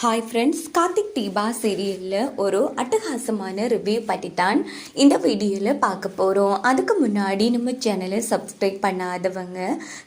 Hi friends Karthik Deepa சீரியலில் ஒரு அட்டகாசமான ரிவ்யூ பற்றி தான் இந்த வீடியோவில் பார்க்க போகிறோம் அதுக்கு முன்னாடி நம்ம சேனலை சப்ஸ்கிரைப் பண்ணாதவங்க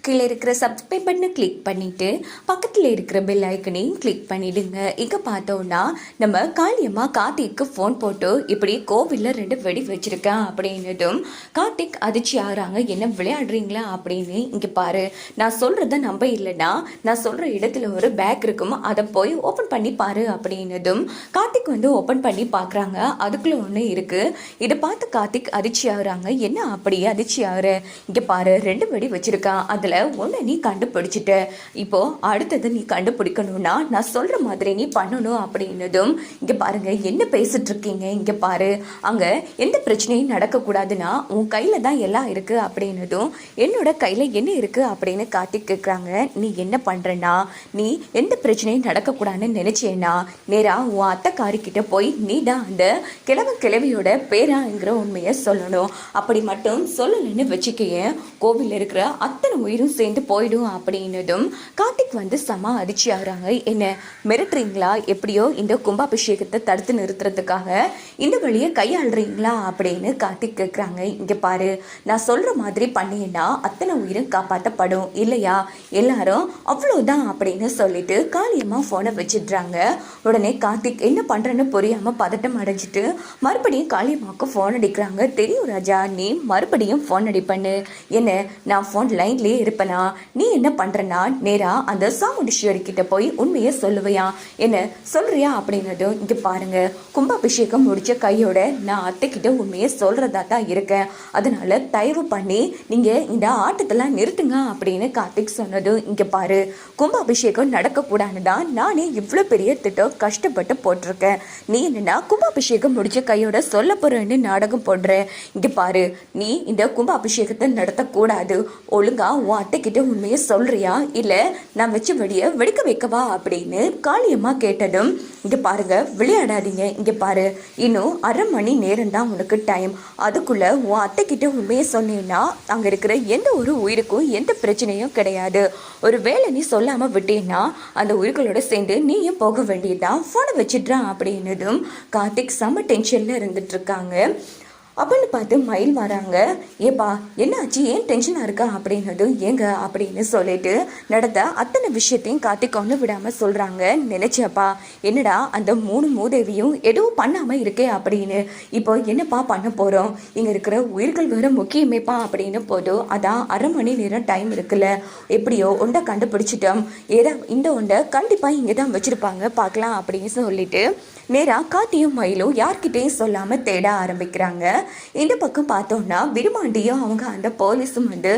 கீழே இருக்கிற சப்ஸ்கிரைப் பண்ண கிளிக் பண்ணிவிட்டு பக்கத்தில் இருக்கிற பெல் ஐக்கனையும் கிளிக் பண்ணிவிடுங்க இங்கே பார்த்தோன்னா நம்ம காளியம்மா கார்த்திக்கு ஃபோன் போட்டு இப்படி கோவிலில் ரெண்டு வெடி வச்சுருக்கேன் அப்படின்னதும் கார்த்திக் அதிர்ச்சி ஆகிறாங்க என்ன விளையாடுறீங்களா? அப்படின்னு இங்கே பாரு. நான் சொல்கிறத நம்ப இல்லைன்னா நான் சொல்கிற இடத்துல ஒரு பேக் இருக்கும் அதை போய் ஓப்பன் பண்ணி பாரு அப்படின்னதும் கார்த்திக் வந்து ஓப்பன் பண்ணி பார்க்குறாங்க அதுக்குள்ளே ஒன்று இருக்குது இதை பார்த்து கார்த்திக் அதிர்ச்சி ஆகுறாங்க. என்ன அப்படியே அதிர்ச்சி ஆகுற? இங்கே பாரு ரெண்டு வெடி வச்சுருக்கான் அதில் ஒன்று நீ கண்டுபிடிச்சிட்ட. இப்போ அடுத்தது நீ கண்டுபிடிக்கணும்னா நான் சொல்கிற மாதிரி நீ பண்ணணும் அப்படின்னதும் இங்கே பாருங்க என்ன பேசிட்டு இருக்கீங்க? இங்கே பாரு. அங்கே எந்த பிரச்சனையும் நடக்கக்கூடாதுன்னா உன் கையில் தான் எல்லாம் இருக்குது அப்படின்னதும் என்னோட கையில் என்ன இருக்குது அப்படின்னு கார்த்திக் கேட்குறாங்க நீ என்ன பண்ணுறனா நீ எந்த பிரச்சனையும் நடக்கக்கூடாதுன்னு நினச்சேன்னா நேராக உன் அத்தைக்காரிக்கிட்ட போய் நீ தான் அந்த கிழவன் கிழவியோட பேராங்கிற உண்மையை சொல்லணும். அப்படி மட்டும் சொல்லலைன்னு வச்சுக்கையேன் கோவிலில் இருக்கிற அத்தனை உயிரும் சேர்ந்து போயிடும் அப்படின்னதும் கார்த்திக் வந்து செம அதிர்ச்சி ஆகுறாங்க என்ன மிரட்டுறீங்களா? எப்படியோ இந்த கும்பாபிஷேகத்தை தடுத்து நிறுத்துறதுக்காக இந்த வழியை கையாளுறீங்களா? அப்படின்னு கார்த்திக் கேட்குறாங்க இங்கே பாரு நான் சொல்கிற மாதிரி பண்ணேன்னா அத்தனை உயிரும் காப்பாற்றப்படும் இல்லையா? எல்லாரும் அவ்வளோதான் அப்படின்னு சொல்லிட்டு காலியமாக ஃபோனை வச்சிடுறாங்க. உடனே கார்த்திக் என்ன பண்ணுறேன்னு புரியாமல் பதட்டம் அடைஞ்சிட்டு மறுபடியும் காளியம்மாவுக்கு ஃபோன் அடிக்கிறாங்க. தெரியும் ராஜா நீ மறுபடியும் ஃபோன் அடிப்பண்ணு என்ன நான் ஃபோன் லைன்லேயே இருப்பேனா? நீ என்ன பண்ணுறனா நேராக அந்த சாமுண்டீஸ்வரி கிட்ட போய் உண்மையை சொல்லுவையா? என்ன சொல்றியா அப்படின்னதும் இங்கே பாருங்க. கும்பாபிஷேகம் முடிச்ச கையோட நான் அத்தைக்கிட்ட உண்மையை சொல்றதா தான் இருக்கேன். அதனால தயவு பண்ணி நீங்க இந்த ஆட்டத்தெல்லாம் நிறுத்துங்க அப்படின்னு கார்த்திக் சொன்னதும் இங்க பாரு. கும்பாபிஷேகம் நடக்கக்கூடாதுன்னு தான் நானே இவ்வளோ பெரிய திட்டம் கஷ்டப்பட்டு போட்டிருக்கேன். நீ என்னன்னா கும்பாபிஷேகம் முடிச்ச கையோட சொல்ல போகிறேன்னு நாடகம் போடுற இங்கே பாரு நீ இந்த கும்பாபிஷேகத்தை நடத்தக்கூடாது. ஒழுங்கா உன் அட்டைக்கிட்ட உண்மையை சொல்றியா? இல்லை நான் வச்சு வெடிய வெடிக்க வைக்கவா? அப்படின்னு காளியம்மா கேட்டதும் இங்கே பாருங்க விளையாடாதீங்க. இங்கே பாரு இன்னும் அரை மணி நேரம் தான் உனக்கு டைம். அதுக்குள்ளே உன் அத்தைக்கிட்ட உண்மையை சொன்னீங்கன்னா அங்கே இருக்கிற எந்த ஒரு உயிருக்கும் எந்த பிரச்சனையும் கிடையாது. ஒரு வேளை நீ சொல்லாமல் விட்டீங்கன்னா அந்த உயிர்களோட சேர்ந்து நீயும் போக வேண்டியதான் ஃபோனை வச்சிடுறான் அப்படின்னதும் கார்த்திக் செம்ம டென்ஷன்ல இருந்துட்டு இருக்காங்க. அப்படின்னு பார்த்து மயில் வராங்க. ஏப்பா என்னாச்சு? ஏன் டென்ஷனாக இருக்கா? அப்படின்னதும் ஏங்க அப்படின்னு சொல்லிட்டு நடந்த அத்தனை விஷயத்தையும் கார்த்திக் ஒன்று விடாமல் சொல்கிறாங்க நினைச்சப்பா என்னடா அந்த மூணு மூதேவியும் எதுவும் பண்ணாமல் இருக்கே அப்படின்னு. இப்போ என்னப்பா பண்ண போகிறோம் இங்கே இருக்கிற உயிர்கள் வேறு முக்கியமேப்பா அப்படின்னு போதும் அதான் அரை மணி நேரம் டைம் இருக்குல்ல. எப்படியோ ஒண்டை கண்டுபிடிச்சிட்டோம். ஏதா இந்த ஒண்டை கண்டிப்பாக இங்கே தான் வச்சுருப்பாங்க பார்க்கலாம் அப்படின்னு சொல்லிட்டு நேராக காத்தியும் மயிலும் யார்கிட்டையும் சொல்லாமல் தேட ஆரம்பிக்கிறாங்க. இந்த பக்கம் பார்த்தோம்னா விருமாண்டியும் அவங்க அந்த போலீஸும் வந்து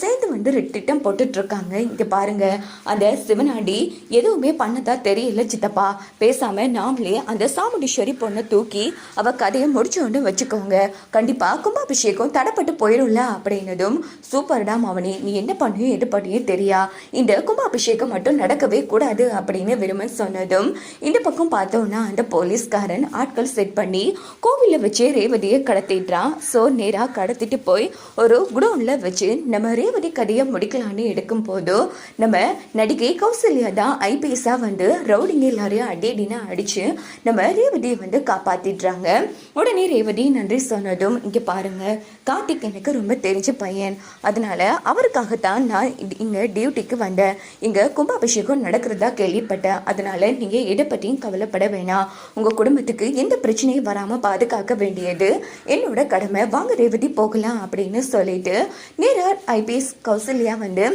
சேர்ந்து வந்து திட்டம் போட்டுட்டு இருக்காங்க இங்கே பாருங்க அந்த சிவனாண்டி எதுவுமே பண்ணதா தெரியல சித்தப்பா. பேசாம நாமளே அந்த சாமுண்டீஸ்வரி பொண்ணை தூக்கி அவள் கதையை முடிச்சோன்னு வச்சுக்கோங்க. கண்டிப்பா கும்பாபிஷேகம் தடைப்பட்டு போயிடும்ல அப்படின்னதும் சூப்பர்டா மவனி நீ என்ன பண்ணியும் எது பண்ணியும் தெரியா? இந்த கும்பாபிஷேகம் மட்டும் நடக்கவே கூடாது அப்படின்னு விரும்பன் சொன்னதும் இந்த பக்கம் பார்த்தோன்னா அந்த போலீஸ்காரன் ஆட்கள் செட் பண்ணி கோவிலில் வச்சே ரேவதியை கடத்திடுறான் ஸோ நேராக கடத்திட்டு போய் ஒரு குடோனில் வச்சு நம்ம ரேவதி கதையை முடிக்கலான்னு எடுக்கும் போது நம்ம நடிகை கௌசல்யா தான் ஐபிஎஸ்ஸாக வந்து ரவுடிங்க எல்லாரையும் அடி அடின்னு அடித்து நம்ம ரேவதியை வந்து காப்பாற்றிடுறாங்க உடனே ரேவதி நன்றி சொன்னதும் இங்கே பாருங்கள் கார்த்திக் எனக்கு ரொம்ப தெரிஞ்ச பையன். அதனால் அவருக்காகத்தான் நான் இங்கே டியூட்டிக்கு வந்தேன். இங்கே கும்பாபிஷேகம் நடக்கிறதா கேள்விப்பட்டேன். அதனால் நீங்கள் எதை பற்றியும் கவலைப்பட வேணாம். உங்கள் குடும்பத்துக்கு எந்த பிரச்சனையும் வராமல் பாதுகாக்க வேண்டியது என்னோட கடமை வாங்க ரேவதி போகலாம் அப்படின்னு சொல்லிட்டு நேராக ஐபிஎஸ் கௌசல்யா வந்து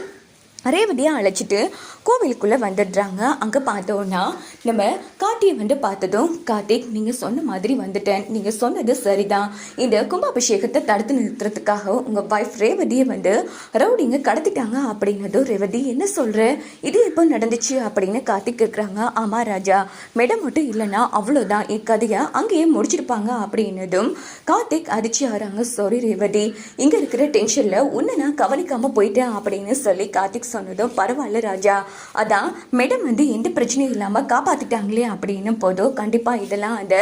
ரேவதியை அழைச்சிட்டு கோவிலுக்குள்ளே வந்துடுறாங்க. அங்கே பார்த்தோன்னா நம்ம கார்த்தியை வந்து பார்த்ததும் கார்த்திக் நீங்கள் சொன்ன மாதிரி வந்துட்டேன். நீங்கள் சொன்னது சரிதான். இந்த கும்பாபிஷேகத்தை தடுத்து நிறுத்துறதுக்காக உங்கள் ஒய்ஃப் ரேவதியை வந்து ரவுடிங்க கடத்திட்டாங்க அப்படின்னதும் ரேவதி என்ன சொல்கிற இது எப்போ நடந்துச்சு அப்படின்னு கார்த்திக் இருக்கிறாங்க ஆமாம் ராஜா மேடம் மட்டும் இல்லைன்னா அவ்வளோதான் என் கதையை அங்கேயே முடிச்சிருப்பாங்க அப்படின்னதும் கார்த்திக் அதிர்ச்சி ஆகிறாங்க. சாரி ரேவதி இங்கே இருக்கிற டென்ஷனில் உன்னை நான் கவனிக்காமல் போயிட்டேன் அப்படின்னு சொல்லி கார்த்திக் சொன்னதும் பரவாயில்ல ராஜா. அதான் மேடம் வந்து எந்த பிரச்சனையும் இல்லாமல் காப்பாற்றிட்டாங்களே அப்படின்னு போதும் கண்டிப்பாக இதெல்லாம் அந்த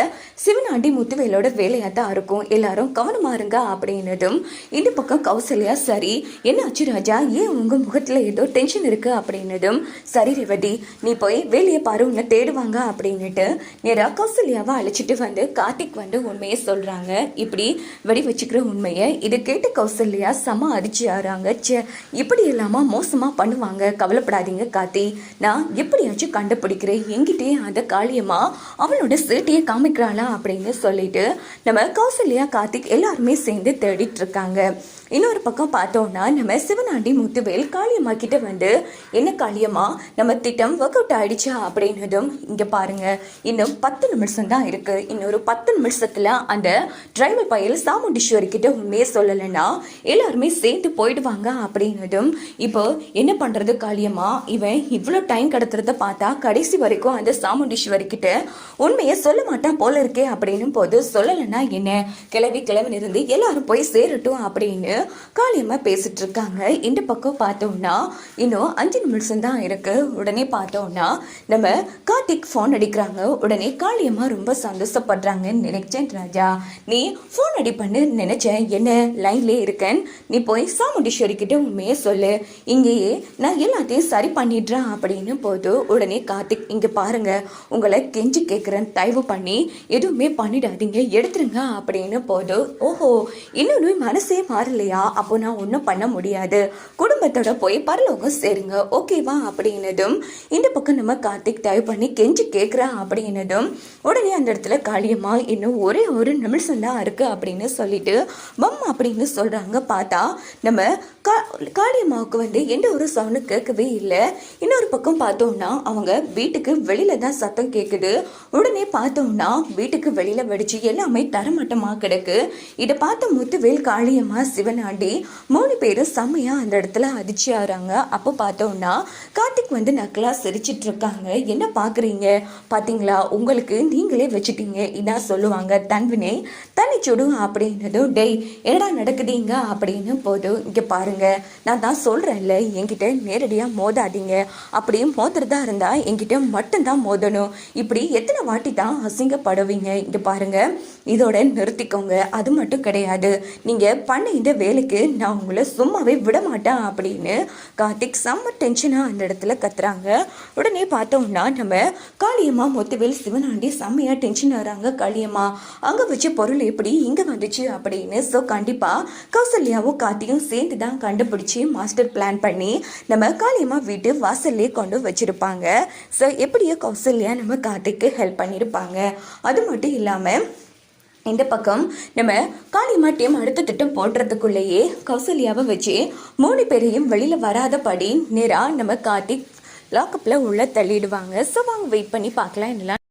சிவனாண்டி முத்துவேலோட வேலையாக தான் இருக்கும். எல்லாரும் கவனமாக இருங்க அப்படின்னதும் இந்த பக்கம் கௌசல்யா சரி என்னாச்சு ராஜா? ஏன் உங்கள் முகத்தில் ஏதோ டென்ஷன் இருக்குது அப்படின்னதும் சரி ரேவதி நீ போய் வேலையை பாரு உன்னை தேடுவாங்க அப்படின்னுட்டு நேராக கௌசல்யாவை அழைச்சிட்டு வந்து கார்த்திக் வந்து உண்மையை சொல்கிறாங்க இப்படி வெடி வச்சுக்கிற உண்மையை இதை கேட்டு கௌசல்யா செம அடிச்சு ஆறாங்க ச்சே இப்படி இல்லாமல் மோசமாக பண்ணுவாங்க. கவலைப்படாதீங்க கார்த்தி. நான் எப்படியாச்சும் கண்டுபிடிக்கிறேன். என்கிட்டயே அந்த காளியம்மா அவளோட சீட்டையை காமிக்கிறாளா அப்படின்னு சொல்லிட்டு நம்ம கௌசல்யா கார்த்திக் எல்லாருமே சேர்ந்து தேடிட்டு இருக்காங்க. இன்னொரு பக்கம் பார்த்தோம்னா நம்ம சிவனாண்டி முத்துவேல் காளியம்மா கிட்ட வந்து என்ன காளியம்மா நம்ம திட்டம் ஒர்க் அவுட் ஆயிடுச்சா? அப்படின்னதும் இங்க பாருங்க. இன்னும் பத்து நிமிஷம் தான் இருக்கு. இன்னொரு பத்து நிமிஷத்துல அந்த டிரைவர் பையல் சாமுண்டீஸ்வரி கிட்ட உண்மையே சொல்லலைன்னா எல்லாருமே சேர்ந்து போயிடுவாங்க அப்படின்னதும் இப்போ என்ன பண்றது காளியம்மா? இவன் இவ்வளோ டைம் கடத்துறத பார்த்தா கடைசி வரைக்கும் அந்த சாமுண்டீஸ்வரி கிட்ட உண்மையை சொல்ல மாட்டான் போல இருக்கே அப்படின்னும் போது சொல்லலைன்னா என்ன? கிளவி கிளவி இருந்து எல்லாரும் போய் சேரட்டும் அப்படின்னு காளியம்மா பேசிகிட்டு இருக்காங்க இந்த பக்கம் பார்த்தோம்னா இன்னும் அஞ்சு நிமிஷம் தான் இருக்கு. உடனே பார்த்தோம்னா நம்ம கார்த்திக் ஃபோன் அடிக்கிறாங்க. உடனே காளியம்மா ரொம்ப சந்தோஷப்படுறாங்கன்னு நினைச்சேன் ராஜா. நீ ஃபோன் அடிப்பண்ணு நினச்சேன். என்ன லைன்லே இருக்கேன். நீ போய் சாமுண்டீஸ்வரி கிட்ட உண்மையே சொல்லு. இங்கேயே நான் எல்லாத்தையும் சரி பண்ணிடுறேன் அப்படின்னு போது உடனே கார்த்திக் இங்கே பாருங்க. உங்களை கெஞ்சி கேட்குறேன் தயவு பண்ணி எதுவுமே பண்ணிடாதீங்க. எடுத்துருங்க. அப்படின்னு போது ஓஹோ இன்னொன்று மனசே மாறலையா? அப்போ நான் ஒன்றும் பண்ண முடியாது. குடும்பத்தோட போய் பரலோகம் சேருங்க. ஓகேவா அப்படின்னதும் இந்த பக்கம் நம்ம கார்த்திக் தயவு பண்ணி கெஞ்சி கேட்குறேன் அப்படின்னதும் உடனே அந்த இடத்துல காளியம்மா இன்னும் ஒரே ஒரு நிமிஷம் தான் இருக்கு அப்படின்னு சொல்லிட்டு பம் அப்படின்னு சொல்கிறாங்க பார்த்தா நம்ம கா காளியம்மாவுக்கு வந்து எந்த ஒரு சவுண்டும் கேட்கவே இல்லை. இன்னொரு பக்கம் பார்த்தோம்னா அவங்க வீட்டுக்கு வெளியில தான் சத்தம் கேட்குது உடனே பார்த்தோம்னா வீட்டுக்கு வெளியில் வெடிச்சு எல்லாமே தரமட்டமாக கிடக்கு. இதை பார்த்த முத்துவேல் காளியம்மா சிவன் சிவனாண்டி மூணு பேரும் செம்மையாக அந்த இடத்துல அதிர்ச்சி ஆகிறாங்க அப்போ பார்த்தோம்னா கார்த்திக் வந்து நக்கலாக சிரிச்சிட்டு இருக்காங்க என்ன பார்க்குறீங்க? பார்த்தீங்களா? உங்களுக்கு நீங்களே வச்சுட்டீங்க. இதான் சொல்லுவாங்க தன்வினை. தனி சுடு அப்படின்னதும் டெய் என்னடா நடக்குதுங்க? அப்படின்னு போதும் இங்கே பாருங்க நான் தான் சொல்கிறேன்ல என்கிட்ட நேரடியாக மோதாதீங்க. அப்படியே மோதுறதா இருந்தால் என்கிட்ட மட்டும்தான் மோதணும். இப்படி எத்தனை வாட்டி தான் அசிங்கப்படுவீங்க? இங்கே பாருங்க. இதோட நிறுத்திக்கோங்க. அது மட்டும் கிடையாது. நீங்க பண்ண இந்த வேலைக்கு நான் உங்களை சும்மாவே விட மாட்டேன் அப்படின்னு கார்த்திக் செம்ம டென்ஷனா அந்த இடத்துல கத்துறாங்க. உடனே பார்த்தோம்னா நம்ம காளியம்மா மொத்தவேல் சிவனாண்டி செம்மையா டென்ஷன் ஆறாங்க காளியம்மா. அங்க வச்ச பொருள் எப்படி இங்க வந்துச்சு அப்படின்னு ஸோ கண்டிப்பா கௌசல்யாவும் கார்த்தியும் சேர்ந்து தான் கண்டுபிடிச்சி மாஸ்டர் பிளான் பண்ணி நம்ம காளியம்மா வீட்டு வாசல்லே கொண்டு வச்சிருப்பாங்க. ஸோ எப்படியோ கௌசல்யா நம்ம கார்த்திக்கு ஹெல்ப் பண்ணியிருப்பாங்க அது மட்டும் இல்லாமல் இந்த பக்கம் நம்ம காளிமாட்டியம் டீம் அடுத்த திட்டம் போடுறதுக்குள்ளேயே கௌசல்யாவை வச்சு மூணு பேரையும் வெளியில் வராதபடி நேராக நம்ம கார்த்திக் லாக்கப்பில் உள்ள தள்ளிடுவாங்க. ஸோ வாங்க வெயிட் பண்ணி பார்க்கலாம் என்னெல்லாம்